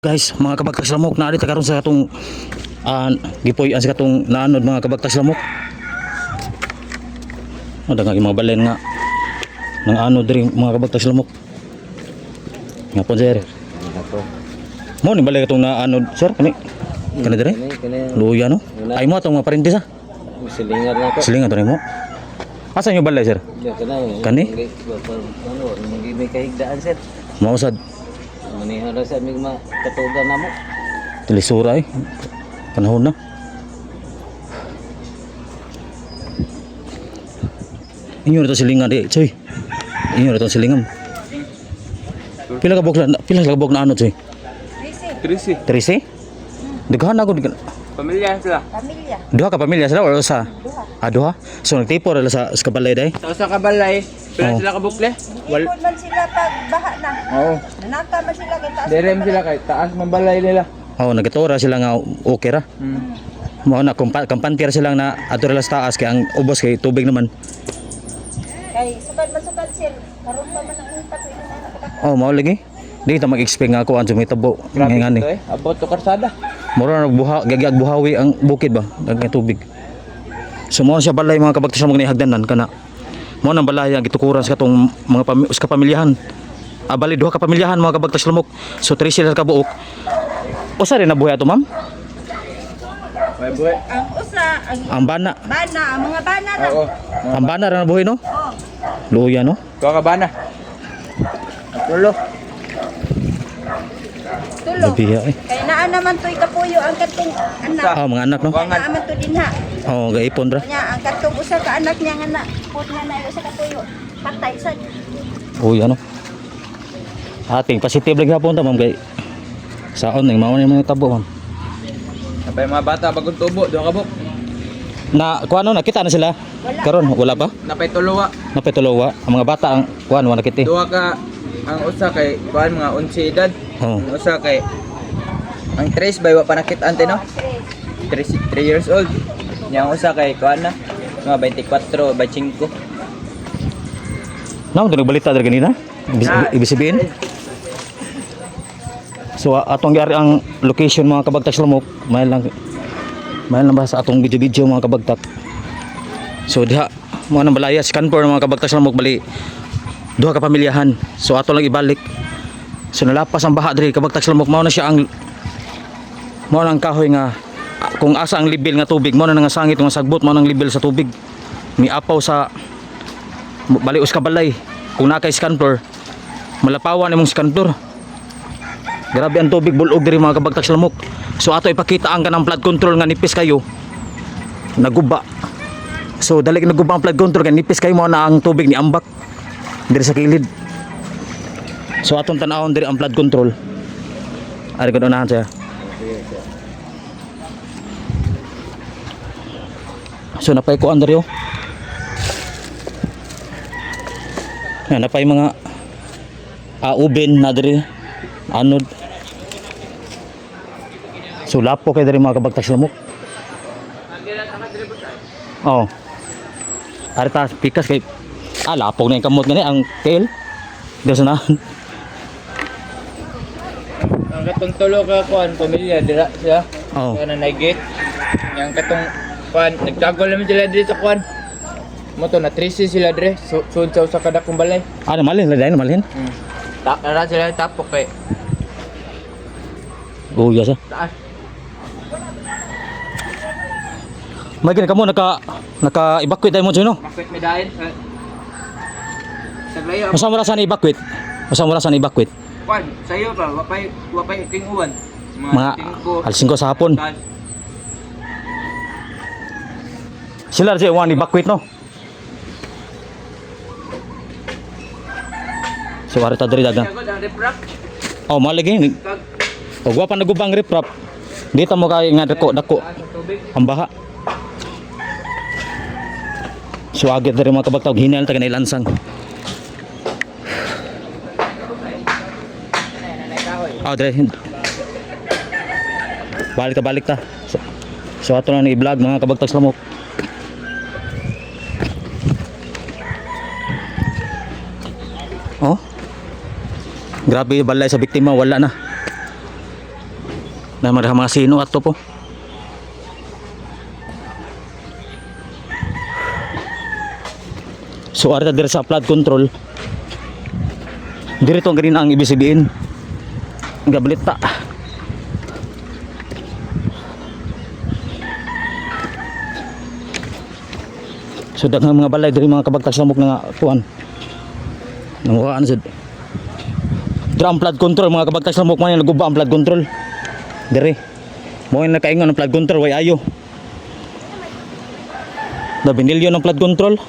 Guys, mga kabagtas lamok na dito karon sa katong uh, gipoy ang sa katong naanod mga kabagtas lamok. Oh, daghang mga balen nga nang ano diri mga kabagtas lamok. Nga po sir. Mo ni balay katong naanod sir kani. Kani? Kani kani Luya no. Ay mo atong mga parintis ha. silingar na ako. Silingan to nimo. Asa nyo balay sir? Ya kana. Kani? Ano, magi Manihan ra sa mig makatugan namo. tilisura eh. Panahon na. Inyo na to silingan di, choy. Inyo na silingan. Pila ka bukla, pila ka buk na ano, choy? Krisi. Trisi? Daghan ako, daghan. Pamilya sila. Pamilya. Duha ka pamilya sila or sa? Ah, duha? So nagtipo ra sa sa kabalay day? Sa usa ka balay, pila Oh. sila ka bukle? Wal. Ipon man sila pag baha na. Oo. Nanaka man sila kay taas. Derem sila kay taas man balay nila. Oh, nagatora sila nga okay ra. Hmm. Mao na kumpa, kampantir sila na ato ra sa taas kay ang ubos kay tubig naman. Kay sukad man sukad sila. Karon pa man ang impact ini na. Oh, mao lagi. Di ta mag-expect nga ako ang sumitabo. Grabe Nga ni. ito eh. Abot to karsada. Mura nagbuha, gagyag buhawi ang bukid ba? Gagyag tubig. So mo siya balay mga kabagtas mo hagdanan kana. Mo nang balay ang gitukuran sa katong mga pami sa kapamilyahan. Ah, bali duha ka pamilyahan mga kabagtas lamok. So tres sila ka buok. Usa rin nabuhay ato ma'am? May buhay. Ang usa ang Ang bana. bana, ang mga bana na. Oo. Ang bana ra nabuhay no? Oh. Luya no? Kuha ka bana. Tulo. Tulo. Labiya eh. Kay naa naman toy kapuyo ang katong anak. Ah, mga anak no? Kay naa man to dinha. Oh, gaipon ra. Kanya usa ka anak niya nga na. Put nga na usa ka puyo. Patay sad. Uy, ano? Ating positive lagi hapon ta ma'am kay saon ning mao ni mga tabo ma'am. Napay mga bata bagong tubo, duha ka buk. Na kuano nakita na sila? Karon wala pa? Napay tuluwa. Napitulowa ang mga bata ang kuan wala nakiti. Duha ka ang usa kay kuan mga 11 edad. Oh. Ang usa kay ang tres bay wa pa nakit ante no? 3 3 years old. Yang usa kay kuan na mga 24, 25. Naman no, balita diri kanina. Ibig, Ah. sabihin. So a- atong gyari ang location mga kabagtak lamok, may lang may lang ba sa atong video-video mga kabagtak. So diha mo nang balaya scan for mga kabagtak lamok bali duha ka pamilyahan. So ato lang ibalik. So nalapas ang baha diri kabagtak lamok mao na siya ang mao nang kahoy nga ah, kung asa ang level nga tubig mao na nga sangit nga sagbot mao nang level sa tubig. Miapaw sa bali us ka balay. Kung nakay scan floor malapawan imong scan floor grabe ang tubig bulog diri mga kabagtak sa lamok. So ato ipakita ang kanang flood control nga nipis kayo. Naguba. So dali naguba ang flood control kay nipis kayo mo na ang tubig ni ambak. Diri sa kilid. So atong tanawon diri ang flood control. Ari ko unahan siya so napay ko oh Yan, napay mga uh, uben na diri anod. So lapo kay diri mga kabagtas lamok. Oh. Arita pikas kay ah lapog na yung kamot gani ang tail. Dito na. Ang katong tulo ka kuan pamilya dira siya. Oh. Kaya na naigit. Yang katong kuan nagtago naman sila sa kuan. Mo to na 3 sila dire. So sunsaw sa kada kong balay. Ano malin laday malin. Hmm. Ta na sila tapok kay Oh yes. ah. taas. May gani kamo naka naka evacuate tayo mo no. Makit mi dahin. Sa glayo Masa mo ra sa ni evacuate? Masa mo ra sa ni evacuate? kuan sayo pa wapay wapay king uwan. Mga tingko. alas 5 sa hapon. taas. Sila sa one evacuate no. So diri dagang. Kagod ang refract. Oh, malagi. Kag O gwa pa nagubang riprap. Dito mo kay nga dako dako taas ang baha. So agad diri mga kabagtaw hinal ta kanay lansang. Ah, dire. Balik ta balik ta. So, so ato na ni vlog mga kabagtaw lamok. Grabe balay sa biktima, wala na. Na mga sino ato po. So arta dire sa flood control. Dire to ang ganina ang ibig sabihin. Gablita. So daghang mga balay diri mga kabagtas lamok nga kuan. Nanguhaan sad. Drum flood control mga kabagtas lamok man naguba ang flood control. Dire. Mo na nakaingon ang flood control way ayo. Da binilyo ng flood control.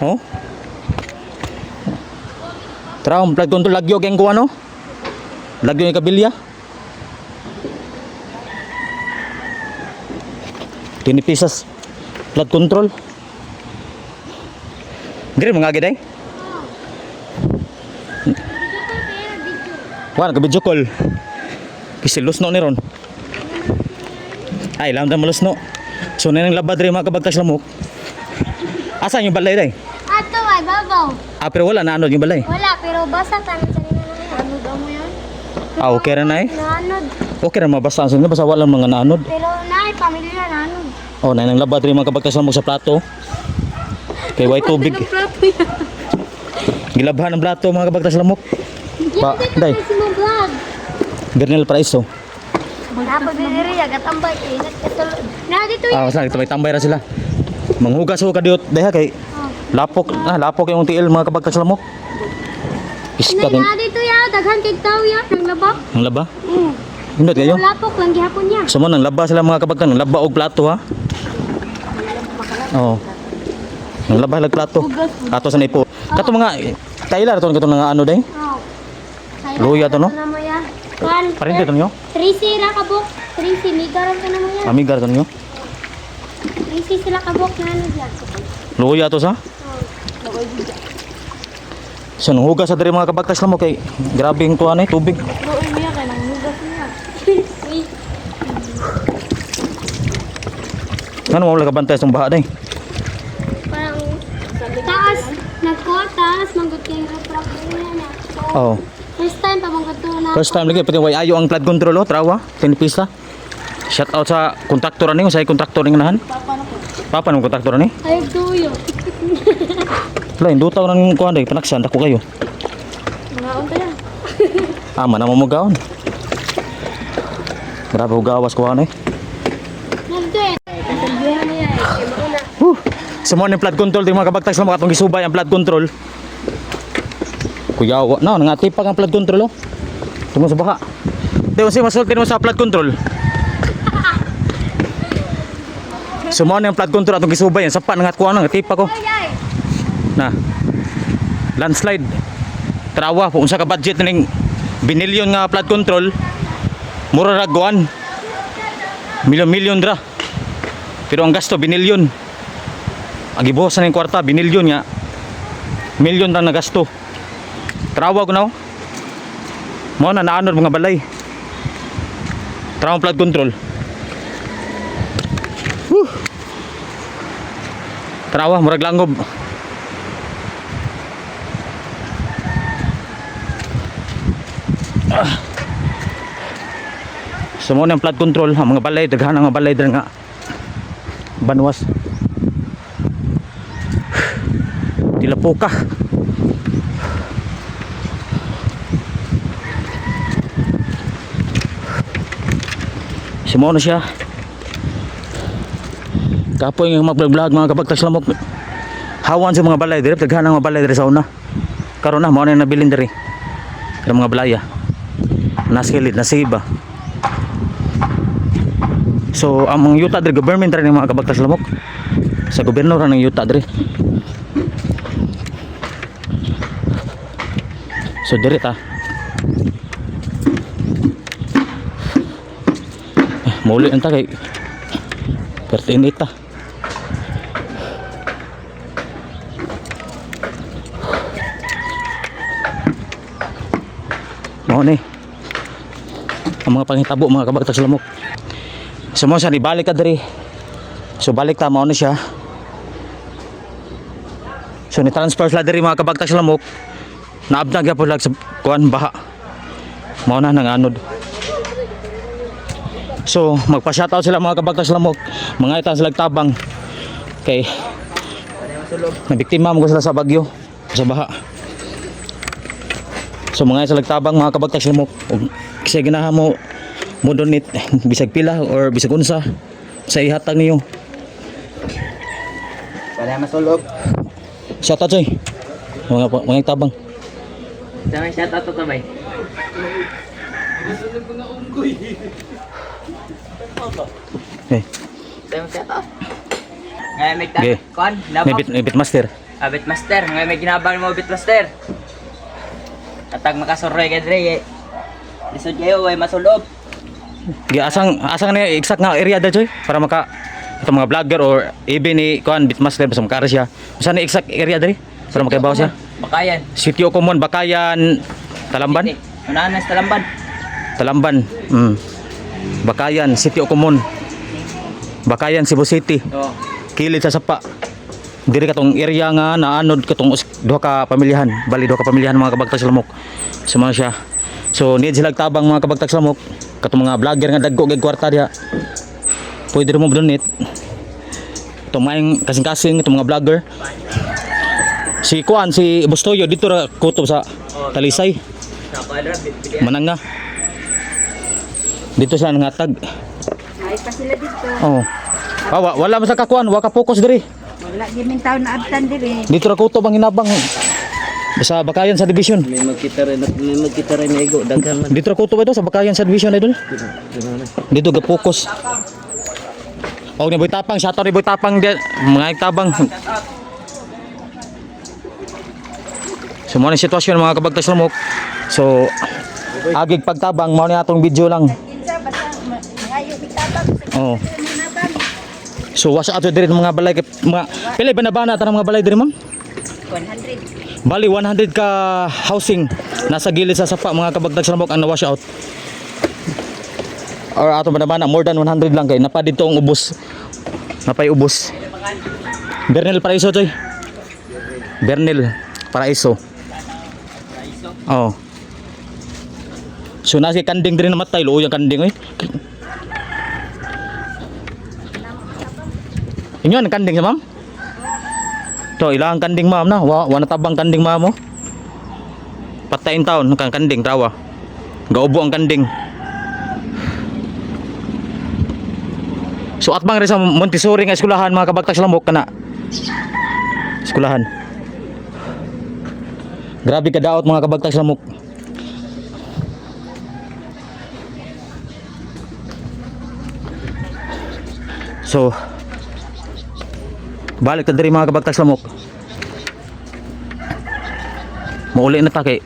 Oh. Tara, ang flood control lagyo keng kuan no? Lagyo yung kabilya. Tinipisas flood control. Dire mga giday. Wala ka video call. Kasi lusno ni ron. Ay, lam mo lusno. So nanang labad rin mga kabagtas lamok. Asan yung balay day? Ato ay babaw. Ah, pero wala na anod yung balay. Wala, pero basa tayo sa nila na ano daw mo yan? Ah, okay ra na eh. Naanod. Okay ra mabasa sa inyo basta wala mga naanod. Pero naay, pamilya naanod. Oh, nanang labad rin mga kabagtas lamok sa plato. Kay white tubig. Gilabhan ang plato mga kabagtas lamok. Pa, day. Vlog. Bernel Paraiso. Dapat diri ya gatambay ingat katulog. Na dito Ah, basta ito may tambay ra sila. Manghugas ho ka diot daya kay lapok ah lapok yung tiil mga kabagtas lamok. Iska din. Na dito ya daghan kay taw ya nang laba. Ang laba. Mm. Hindot kayo. Lapok lang gihapon niya. Sumo nang laba sila mga kabagtan, nang laba og plato ha. Oo. Nang laba lag plato. Ato sa nipo. Kato mga Tyler to kato nga ano day. Oh. Luya to, no? Kan. Parin dito nyo. 3 ra kabok. 3 migaran ka na mo ya. Amigar to. 3 sila kabok na ano diyan. Luya to sa. So nung hugas sa diri mga kabagtas mo kay grabe yung tuwan eh, tubig. Doon niya ka nang hugas niya. Ano mo wala ka bantay sa baha day? Parang taas. Nagkuha taas. Manggut problema na. So, Oh. First time pa manggut to na. First time lagi pati way ayo ang flood control oh, trawa, tinipisa. Shout out sa kontraktor ni, sa kontraktor ni nahan. Papa nung kontraktor ni. Ay, tuyo. Lain do taw nang kuan day panaksan dako kayo. Mga unta yan. Ama na mo mo gaon. Grabe hugawas ko ano eh. Huh. Mo ni flood control di mga kabagtas lang makatong gisubay ang flood control. Kuya, wa no, nangati pa ang flood control oh. Tungo sa baha. Di kasi masulti mo sa flood control. Sumo ni ang flood control atong gisubay sa pa nangat ko ano, ngati pa ko. Ay. Na. Landslide. Trawa po unsa ka budget ning binilyon nga flood control. Mura ra guan. Milyon-milyon ra. Pero ang gasto binilyon. Ang gibuhos na ng kwarta binilyon nga. Milyon ra na gasto. Trawa ko na. oh. Mo na naanod mga balay. Trawa flood control. Whew. Trawa murag langob. So mo flood control ang mga balay daghan ang mga balay dira nga banwas. Tila poka. Si mo na siya. Kapoy nga mag-vlog mga kabagtas lamok. Hawan sa mga balay dire daghan ang mga balay dire sa una. Karon na mo na nabilin dire. Ang mga balaya. Naskilid, nasiba. So ang yuta diri government rin mga kabagtas lamok. Sa gobyerno ra ng yuta diri. So diri ta. Muli anta kay Pertinit ta. Mao ni. Ang mga pangitabo mga kabagtas lamok. So mo balik ka diri. So balik ta mao ni siya. So ni transfer sila diri mga kabagtas lamok. Naabdag gyapon lag sa kuan baha. mao na nang anod so magpa-shoutout sila mga kabagtas lamok. Mga itan sila tabang kay nabiktima mo sila sa bagyo. Sa baha. So mga itan sila tabang mga kabagtas lamok. Kasi ginaha mo mo donate bisag pila or bisag unsa sa ihatag niyo. Wala masulog. shoutout soy mga mga tabang. Sa may shoutout to bay. eh Sa may shoutout. Ngayon may Okay. may labak. bit, may bitmaster Ah, Bitmaster. Ngayon may ginabang mo Bitmaster. Atag makasuroy ka dre. eh. Lisod kayo, way masulog. Gi asang asang na exact nga area da choy para maka itong mga vlogger or even ni kuan bitmaster basta makara siya. Saan ni exact area diri para makaibaw siya? Bakayan. Sitio Common Bakayan Talamban. Unahan na sa Talamban. Talamban. Mm. Bakayan Sitio Common. Bakayan Cebu City. Oh. Kilid sa sapa. Diri katong area nga naanod katong duha ka pamilyahan. Bali duha ka pamilyahan mga kabagtag sa lamok. Sumano siya. So need sila tabang mga kabagtag sa lamok. Katong mga vlogger nga dagko kay kwarta diha. Pwede mo donate. Itong maing kasing-kasing itong mga vlogger. Si Kuan, si Bustoyo dito ra kutob sa Talisay. Mananga. Dito siya nangatag. Ay pa sila dito. Oh. Ah, wa- wala man sa kakuan, wa ka focus diri. Wala gimin taon na abtan diri. Dito ra kutob ang hinabang. Sa Bakayan sa division. May magkita rin, may magkita rin igo, daghan man. Dito ra kutob ito sa Bakayan sa division idol. Dito ga focus. Og ni Boy Tapang, shoutout ni Boy Tapang di mga tabang. So mo na sitwasyon mga kabagtas lamok. So agig pagtabang mao ni atong video lang. Oh. So wasa ato diri mga balay kay mga pila ba nabana tanang mga balay diri ma'am? 100. Bali 100 ka housing nasa gilid sa sapa mga kabagdag sa ang na-wash out. Or ato ba na more than 100 lang kay napa dito ang ubos. Napay ubos. Bernel Paraiso choy. Bernel Paraiso. Oh. So nasi kanding din namatay lo yung kanding oy. Inyo ang kanding sa ma'am? To ilang kanding ma'am na, wa, wa natabang kanding ma'am mo. Patayin taon kang kanding tawa. Gaubo ang kanding. So at bang sa Montessori nga eskwelahan mga kabagtag sa lamok kana. Eskwelahan. Grabe ka daot mga kabagtag sa lamok. So Balik ka diri mga kabagtag sa lamok. Mauli na ta kay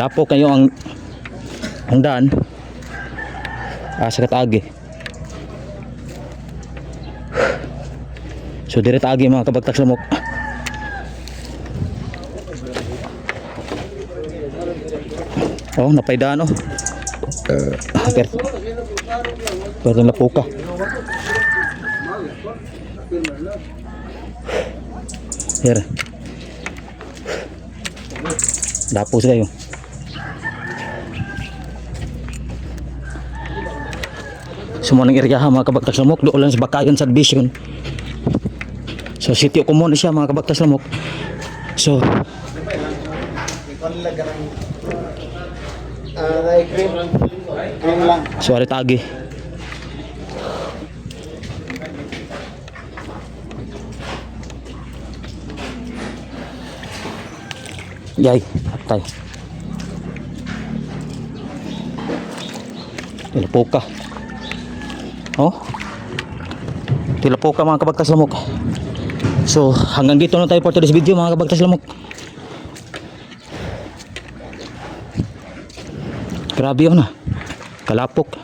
Lapo kayo ang ang daan. Ah, sa katagi so dire agi mga kabagtak sa mok oh napaydaan oh uh, per pero lapuka here. Lapo sila yun sumunang iriyaha mga kabagtas lamok doon lang sa Bakayan subdivision so city ko muna siya mga kabagtas lamok so so ari tagi Yay, atay. Tilapoka. Oh. Tilapoka mga kabagtas lamok. So, hanggang dito na tayo for today's video mga kabagtas lamok. Grabe yun ah. Kalapok.